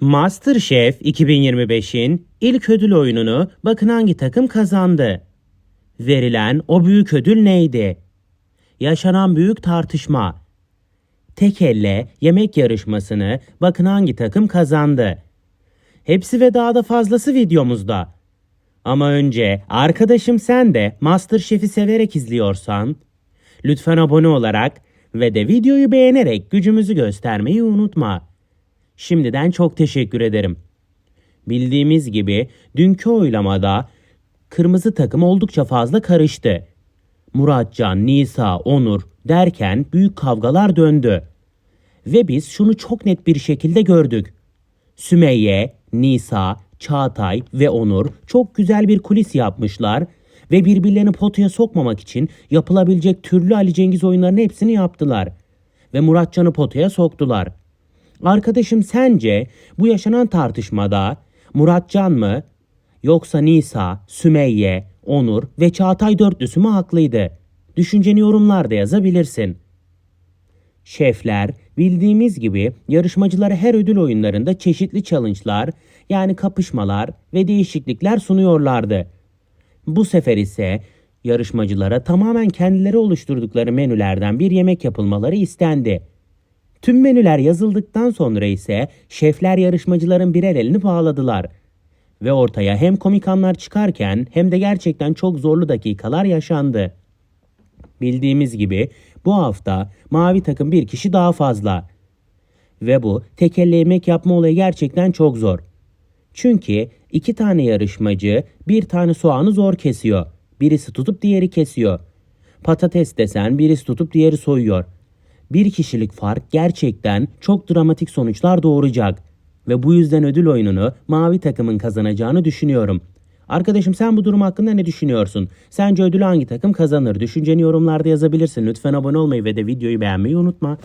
MasterChef 2025'in ilk ödül oyununu bakın hangi takım kazandı? Verilen o büyük ödül neydi? Yaşanan büyük tartışma. Tek elle yemek yarışmasını bakın hangi takım kazandı? Hepsi ve daha da fazlası videomuzda. Ama önce arkadaşım sen de MasterChef'i severek izliyorsan lütfen abone olarak ve de videoyu beğenerek gücümüzü göstermeyi unutma. Şimdiden çok teşekkür ederim. Bildiğimiz gibi dünkü oylamada kırmızı takım oldukça fazla karıştı. Muratcan, Nisa, Onur derken büyük kavgalar döndü. Ve biz şunu çok net bir şekilde gördük. Sümeyye, Nisa, Çağatay ve Onur çok güzel bir kulis yapmışlar ve birbirlerini potaya sokmamak için yapılabilecek türlü Ali Cengiz oyunlarının hepsini yaptılar. Ve Muratcan'ı potaya soktular. Arkadaşım sence bu yaşanan tartışmada Muratcan mı yoksa Nisa, Sümeyye, Onur ve Çağatay dörtlüsü mü haklıydı? Düşünceni yorumlarda yazabilirsin. Şefler bildiğimiz gibi yarışmacılara her ödül oyunlarında çeşitli challenge'lar yani kapışmalar ve değişiklikler sunuyorlardı. Bu sefer ise yarışmacılara tamamen kendileri oluşturdukları menülerden bir yemek yapılmaları istendi. Tüm menüler yazıldıktan sonra ise şefler yarışmacıların birer elini bağladılar. Ve ortaya hem komik anlar çıkarken hem de gerçekten çok zorlu dakikalar yaşandı. Bildiğimiz gibi bu hafta mavi takım bir kişi daha fazla. Ve bu tek elle yemek yapma olayı gerçekten çok zor. Çünkü iki tane yarışmacı bir tane soğanı zor kesiyor. Birisi tutup diğeri kesiyor. Patates desen birisi tutup diğeri soyuyor. Bir kişilik fark gerçekten çok dramatik sonuçlar doğuracak. Ve bu yüzden ödül oyununu mavi takımın kazanacağını düşünüyorum. Arkadaşım sen bu durum hakkında ne düşünüyorsun? Sence ödülü hangi takım kazanır? Düşünceni yorumlarda yazabilirsin. Lütfen abone olmayı ve de videoyu beğenmeyi unutma.